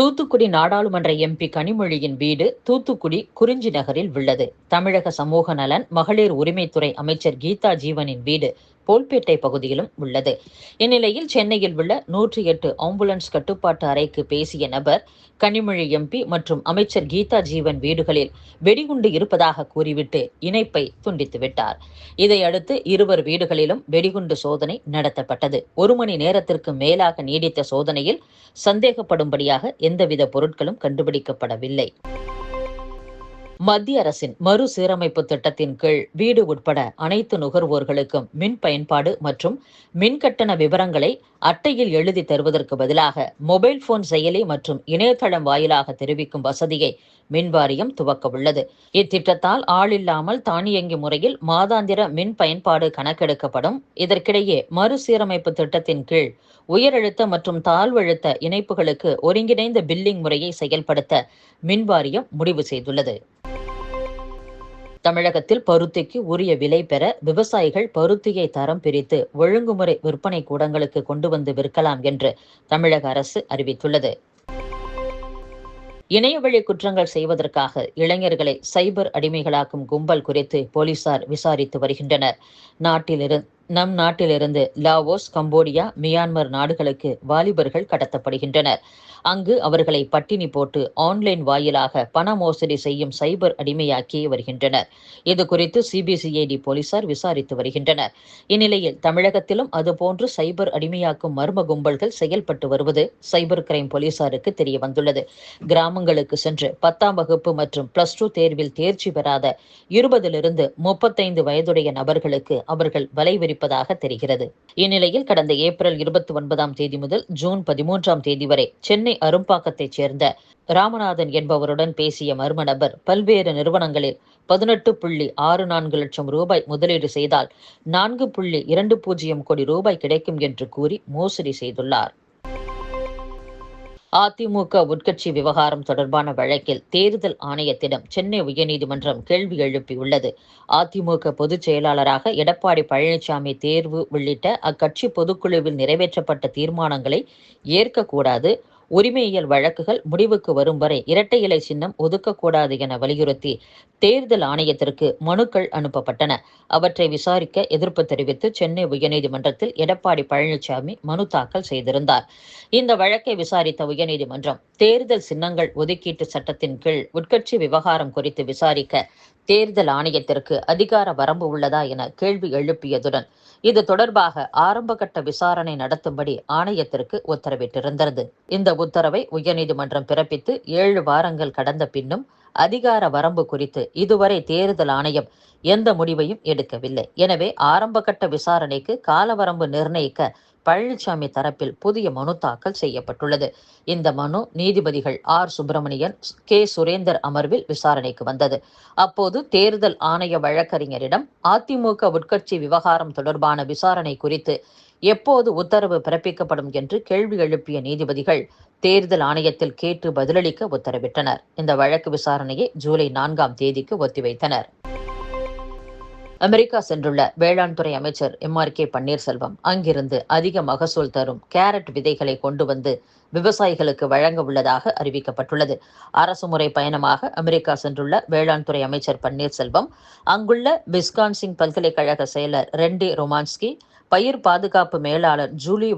தூத்துக்குடி நாடாளுமன்ற எம்பி கனிமொழியின் வீடு தூத்துக்குடி குறிஞ்சி நகரில் உள்ளது. தமிழக சமூக நலன் மகளிர் உரிமைத்துறை அமைச்சர் கீதா ஜீவனின் வீடு கோல்பேட்டை பகுதியிலும் உள்ளது. இந்நிலையில் சென்னையில் உள்ள நூற்றி எட்டு ஆம்புலன்ஸ் கட்டுப்பாட்டு அறைக்கு பேசிய நபர் கனிமொழி எம்பி மற்றும் அமைச்சர் கீதா ஜீவன் வீடுகளில் வெடிகுண்டு இருப்பதாக கூறிவிட்டு இணைப்பை துண்டித்துவிட்டார் இதையடுத்து இருவர் வீடுகளிலும் வெடிகுண்டு சோதனை நடத்தப்பட்டது. ஒரு மணி நேரத்திற்கு மேலாக நீடித்த சோதனையில் சந்தேகப்படும்படியாக எந்தவித பொருட்களும் கண்டுபிடிக்கப்படவில்லை. மத்திய அரசின் மறுசீரமைப்பு திட்டத்தின் கீழ் வீடு உட்பட அனைத்து நுகர்வோர்களுக்கும் மின் பயன்பாடு மற்றும் மின் கட்டண விவரங்களை அட்டையில் எழுதி தருவதற்கு பதிலாக மொபைல் போன் செயலி மற்றும் இணையதளம் வாயிலாக தெரிவிக்கும் வசதியை மின் வாரியம் துவக்க உள்ளது. இத்திட்டத்தால் ஆளில்லாமல் தானியங்கி முறையில் மாதாந்திர மின் பயன்பாடு கணக்கெடுக்கப்படும். இதற்கிடையே மறுசீரமைப்பு திட்டத்தின் கீழ் உயரழுத்த மற்றும் தாழ்வழுத்த இணைப்புகளுக்கு ஒருங்கிணைந்த பில்லிங் முறையை செயல்படுத்த மின் வாரியம் முடிவு செய்துள்ளது. தமிழகத்தில் பருத்திக்கு உரிய விலை பெற விவசாயிகள் பருத்தியை தரம் பிரித்து ஒழுங்குமுறை விற்பனை கூடங்களுக்கு கொண்டு வந்து விற்கலாம் என்று தமிழக அரசு அறிவித்துள்ளது. இணையவழி குற்றங்கள் செய்வதற்காக இளைஞர்களை சைபர் அடிமைகளாக்கும் கும்பல் குறித்து போலீசார் விசாரித்து வருகின்றனர். நாட்டிலிருந்து நம் நாட்டிலிருந்து லாவோஸ் கம்போடியா மியான்மர் நாடுகளுக்கு வாலிபர்கள் கடத்தப்படுகின்றனர். அங்கு அவர்களை பட்டினி போட்டு ஆன்லைன் வாயிலாக பண மோசடி செய்யும் சைபர் அடிமையாக்கி வருகின்றனர். இது குறித்து சிபிசிஐடி போலீசார் விசாரித்து வருகின்றனர். இந்நிலையில் தமிழகத்திலும் அதுபோன்று சைபர் அடிமையாக்கும் மர்ம கும்பல்கள் செயல்பட்டு வருவது சைபர் கிரைம் போலீசாருக்கு தெரிய வந்துள்ளது கிராமங்களுக்கு சென்று பத்தாம் வகுப்பு மற்றும் பிளஸ் டூ தேர்வில் தேர்ச்சி பெறாத இருபதிலிருந்து முப்பத்தைந்து வயதுடைய நபர்களுக்கு அவர்கள் வலைவிரிப்பதாக தெரிகிறது. இந்நிலையில் கடந்த ஏப்ரல் இருபத்தி ஒன்பதாம் தேதி முதல் ஜூன் பதிமூன்றாம் தேதி வரை சென்னை அரும்பாக்கத்தைச் சேர்ந்த ராமநாதன் என்பவருடன் பேசிய மர்ம நபர் பல்வேறு நிறுவனங்களில் பதினெட்டு புள்ளி ஆறு நான்கு லட்சம் ரூபாய் முதலீடு செய்தால் நான்கு புள்ளி இரண்டு பூஜ்ஜியம் கோடி ரூபாய் கிடைக்கும் என்று கூறி மோசடி செய்துள்ளார். அதிமுக உட்கட்சி விவகாரம் தொடர்பான வழக்கில் தேர்தல் ஆணையத்திடம் சென்னை உயர்நீதிமன்றம் கேள்வி எழுப்பியுள்ளது. அதிமுக பொதுச் செயலாளராக எடப்பாடி பழனிசாமி தேர்வு உள்ளிட்ட அக்கட்சி பொதுக்குழுவில் நிறைவேற்றப்பட்ட தீர்மானங்களை ஏற்கக்கூடாது. உரிமையியல் வழக்குகள் முடிவுக்கு வரும் வரை இரட்டை இலை சின்னம் ஒதுக்கக்கூடாது என வலியுறுத்தி தேர்தல் ஆணையத்திற்கு மனுக்கள் அனுப்பப்பட்டன. அவற்றை விசாரிக்க எதிர்ப்பு தெரிவித்து சென்னை உயர்நீதிமன்றத்தில் எடப்பாடி பழனிசாமி மனு தாக்கல் செய்திருந்தார். இந்த வழக்கை விசாரித்த உயர்நீதிமன்றம் தேர்தல் சின்னங்கள் ஒதுக்கீட்டு சட்டத்தின் கீழ் உட்கட்சி விவகாரம் குறித்து விசாரிக்க தேர்தல் ஆணையத்திற்கு அதிகார வரம்பு உள்ளதா என கேள்வி எழுப்பியதுடன் இது தொடர்பாக ஆரம்பகட்ட விசாரணை நடத்தும்படி ஆணையத்திற்கு உத்தரவிட்டிருந்தது. இந்த உத்தரவை உயர்நீதிமன்றம் பிறப்பித்து ஏழு வாரங்கள் கடந்த பின்னும் அதிகார வரம்பு குறித்து இதுவரை தேர்தல் ஆணையம் எந்த முடிவையும் எடுக்கவில்லை. எனவே ஆரம்பகட்ட விசாரணைக்கு காலவரம்பு நிர்ணயிக்க பழனிசாமி தரப்பில் புதிய மனு தாக்கல் செய்யப்பட்டுள்ளது. இந்த மனு நீதிபதிகள் ஆர். சுப்பிரமணியன் கே. சுரேந்தர் அமர்வில் விசாரணைக்கு வந்தது. அப்போது தேர்தல் ஆணைய வழக்கறிஞரிடம் அதிமுக உட்கட்சி விவகாரம் தொடர்பான விசாரணை குறித்து எப்போது உத்தரவு பிறப்பிக்கப்படும் என்று கேள்வி எழுப்பிய நீதிபதிகள் தேர்தல் ஆணையத்தில் கேட்டு பதிலளிக்க உத்தரவிட்டனர். இந்த வழக்கு விசாரணையை ஜூலை நான்காம் தேதிக்கு ஒத்திவைத்தனர். அமெரிக்கா சென்றுள்ள வேளாண் துறை அமைச்சர் எம் ஆர் கே பன்னீர்செல்வம் அங்கிருந்து அதிக மகசூல் தரும் கேரட் விதைகளை கொண்டு வந்து விவசாயிகளுக்கு வழங்க உள்ளதாக அறிவிக்கப்பட்டுள்ளது. அரசு முறை பயணமாக அமெரிக்கா சென்றுள்ள வேளாண் துறை அமைச்சர் பன்னீர்செல்வம் அங்குள்ள விஸ்கான்சிங் பல்கலைக்கழக செயலர் ரெண்டி ரொமான்ஸ்கி பயிர் பாதுகாப்பு மேலாளர் ஜூலி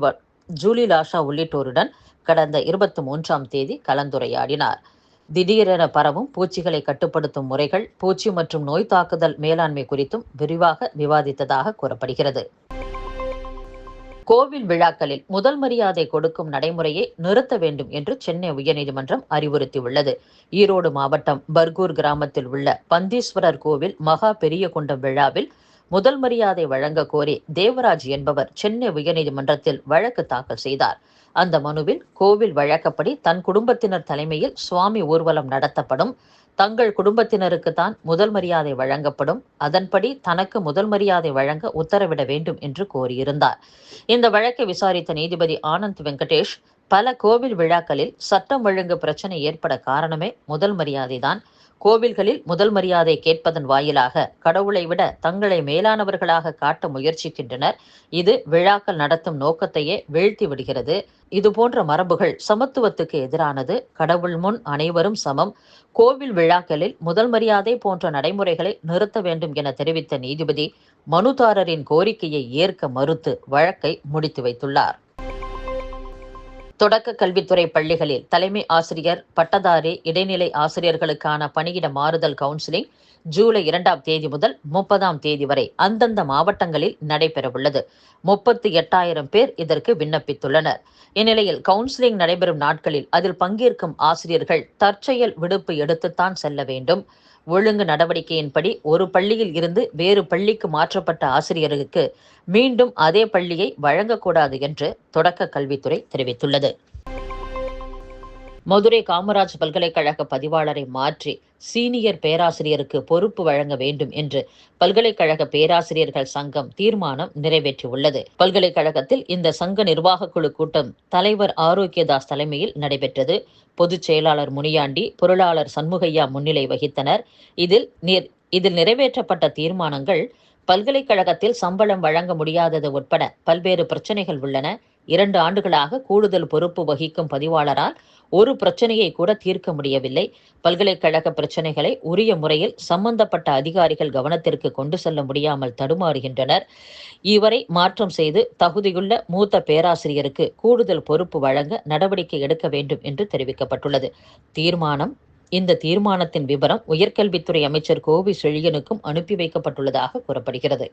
ஜூலி லாஷா உள்ளிட்டோருடன் கடந்த இருபத்தி மூன்றாம் தேதி கலந்துரையாடினார். திடீரென பரவும் பூச்சிகளை கட்டுப்படுத்தும் முறைகள் பூச்சி மற்றும் நோய் தாக்குதல் மேலாண்மை குறித்தும் விரிவாக விவாதித்ததாக கூறப்படுகிறது. கோவில் விழாக்களில் முதல் மரியாதை கொடுக்கும் நடைமுறையை நிறுத்த வேண்டும் என்று சென்னை உயர்நீதிமன்றம் அறிவுறுத்தியுள்ளது. ஈரோடு மாவட்டம் பர்கூர் கிராமத்தில் உள்ள பந்தீஸ்வரர் கோவில் மகா பெரிய குண்டம் விழாவில் முதல் மரியாதை வழங்க கோரி தேவராஜ் என்பவர் சென்னை உயர்நீதிமன்றத்தில் வழக்கு தாக்கல் செய்தார். அந்த மனுவில் கோவில் வழக்கப்படி தன் குடும்பத்தினர் தலைமையில் சுவாமி ஊர்வலம் நடத்தப்படும். தங்கள் குடும்பத்தினருக்கு தான் முதல் மரியாதை வழங்கப்படும். அதன்படி தனக்கு முதல் மரியாதை வழங்க உத்தரவிட வேண்டும் என்று கோரியிருந்தார். இந்த வழக்கை விசாரித்த நீதிபதி ஆனந்த் வெங்கடேஷ் பல கோவில் விழாக்களில் சட்டம் ஒழுங்கு பிரச்சனை ஏற்பட காரணமே முதல் மரியாதை தான் கோவில்களில் முதல் மரியாதை கேட்பதன் வாயிலாக கடவுளை விட தங்களை மேலானவர்களாக காட்ட முயற்சிக்கின்றனர். இது விழாக்கள் நடத்தும் நோக்கத்தையே வீழ்த்தி விடுகிறது. இதுபோன்ற மரபுகள் சமத்துவத்துக்கு எதிரானது. கடவுள் முன் அனைவரும் சமம். கோவில் விழாக்களில் முதல் மரியாதை போன்ற நடைமுறைகளை நிறுத்த வேண்டும் என தெரிவித்த நீதிபதி மனுதாரரின் கோரிக்கையை ஏற்க மறுத்து வழக்கை முடித்து வைத்துள்ளார். தொடக்க கல்வித்துறை பள்ளிகளில் தலைமை ஆசிரியர் பட்டதாரி இடைநிலை ஆசிரியர்களுக்கான பணியிட மாறுதல் கவுன்சிலிங் ஜூலை இரண்டாம் தேதி முதல் முப்பதாம் தேதி வரை அந்தந்த மாவட்டங்களில் நடைபெறவுள்ளது. முப்பத்தி எட்டாயிரம் பேர் இதற்கு விண்ணப்பித்துள்ளனர். இந்நிலையில் கவுன்சிலிங் நடைபெறும் நாட்களில் அதில் பங்கேற்கும் ஆசிரியர்கள் தற்செயல் விடுப்பு எடுத்துத்தான் செல்ல வேண்டும். ஒழுங்கு நடவடிக்கையின்படி ஒரு பள்ளியில் இருந்து வேறு பள்ளிக்கு மாற்றப்பட்ட ஆசிரியருக்கு மீண்டும் அதே பள்ளியை வழங்கக்கூடாது என்று தொடக்க கல்வித்துறை தெரிவித்துள்ளது. மதுரை காமராஜ் பல்கலைக்கழக பதிவாளரை மாற்றி சீனியர் பேராசிரியருக்கு பொறுப்பு வழங்க வேண்டும் என்று பல்கலைக்கழக பேராசிரியர்கள் சங்கம் தீர்மானம் நிறைவேற்றியுள்ளது. பல்கலைக்கழகத்தில் இந்த சங்க நிர்வாக குழு கூட்டம் தலைவர் ஆரோக்கியதாஸ் தலைமையில் நடைபெற்றது. பொதுச் செயலாளர் முனியாண்டி பொருளாளர் சண்முகையா முன்னிலை வகித்தனர். இதில் இதில் நிறைவேற்றப்பட்ட தீர்மானங்கள் பல்கலைக்கழகத்தில் சம்பளம் வழங்க முடியாதது உட்பட பல்வேறு பிரச்சனைகள் உள்ளன. இரண்டு ஆண்டுகளாக கூடுதல் பொறுப்பு வகிக்கும் பதிவாளரால் ஒரு பிரச்சனையை கூட தீர்க்க முடியவில்லை. பல்கலைக்கழக பிரச்சனைகளை உரிய முறையில் சம்பந்தப்பட்ட அதிகாரிகள் கவனத்திற்கு கொண்டு செல்ல முடியாமல் தடுமாறுகின்றனர். இவரை மாற்றம் செய்து தகுதியுள்ள மூத்த பேராசிரியருக்கு கூடுதல் பொறுப்பு வழங்க நடவடிக்கை எடுக்க வேண்டும் என்று தெரிவிக்கப்பட்டுள்ளது. தீர்மானம் இந்த தீர்மானத்தின் விவரம் உயர்கல்வித்துறை அமைச்சர் கோவி செழியனுக்கும் அனுப்பி வைக்கப்பட்டுள்ளதாக கூறப்படுகிறது.